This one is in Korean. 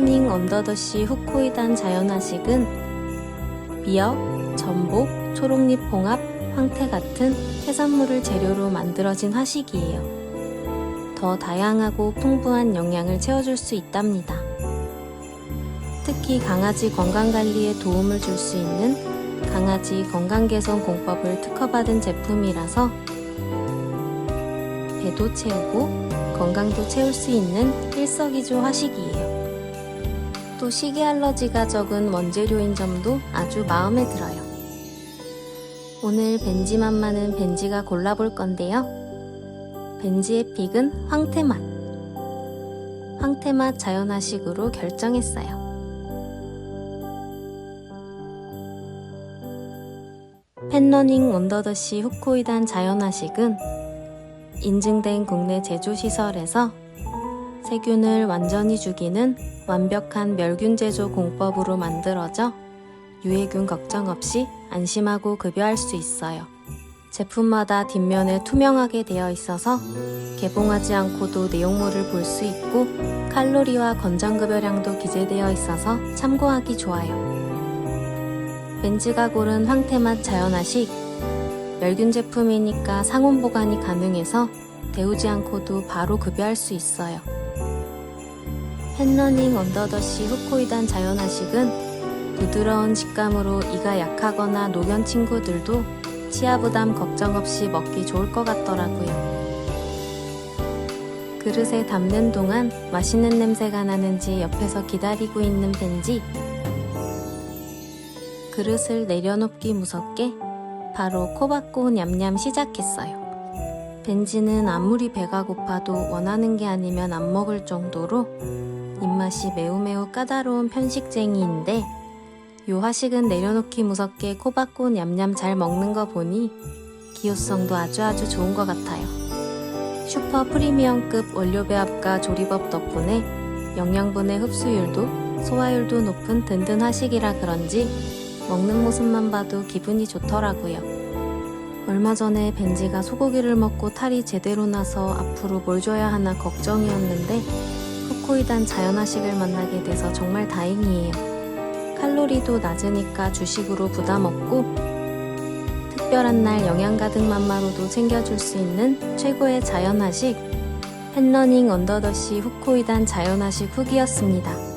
언더더시 후코이단 자연화식은 미역, 전복, 초록잎 홍합, 황태 같은 해산물을 재료로 만들어진 화식이에요. 더 다양하고 풍부한 영양을 채워줄 수 있답니다. 특히 강아지 건강관리에 도움을 줄 수 있는 강아지 건강개선 공법을 특허받은 제품이라서 배도 채우고 건강도 채울 수 있는 일석이조 화식이에요. 또 식이 알러지가 적은 원재료인 점도 아주 마음에 들어요. 오늘 벤지 맛만은 벤지가 골라볼 건데요. 벤지의 픽은 황태맛. 황태맛 자연화식으로 결정했어요. 펜러닝 원더더시 후코이단 자연화식은 인증된 국내 제조시설에서 세균을 완전히 죽이는 완벽한 멸균 제조 공법으로 만들어져 유해균 걱정 없이 안심하고 급여할 수 있어요. 제품마다 뒷면에 투명하게 되어 있어서 개봉하지 않고도 내용물을 볼 수 있고 칼로리와 권장급여량도 기재되어 있어서 참고하기 좋아요. 벤즈가 고른 황태맛 자연화식 멸균 제품이니까 상온 보관이 가능해서 데우지 않고도 바로 급여할 수 있어요. 펜러닝 언더더시 후코이단 자연화식은 부드러운 식감으로 이가 약하거나 노견 친구들도 치아 부담 걱정 없이 먹기 좋을 것 같더라고요. 그릇에 담는 동안 맛있는 냄새가 나는지 옆에서 기다리고 있는 벤지. 그릇을 내려놓기 무섭게 바로 코 박고 냠냠 시작했어요. 벤지는 아무리 배가 고파도 원하는 게 아니면 안 먹을 정도로 입맛이 매우 매우 까다로운 편식쟁이인데 요 화식은 내려놓기 무섭게 코 박고 냠냠 잘 먹는 거 보니 기호성도 아주 아주 좋은 것 같아요. 슈퍼 프리미엄급 원료 배합과 조리법 덕분에 영양분의 흡수율도 소화율도 높은 든든 화식이라 그런지 먹는 모습만 봐도 기분이 좋더라고요. 얼마 전에 벤지가 소고기를 먹고 탈이 제대로 나서 앞으로 뭘 줘야 하나 걱정이었는데 후 코이단 자연화식을 만나게 돼서 정말 다행이에요. 칼로리도 낮으니까 주식으로 부담 없고 특별한 날 영양 가득 맘마로도 챙겨줄 수 있는 최고의 자연화식 펜러닝 언더더시 후코이단 자연화식 후기였습니다.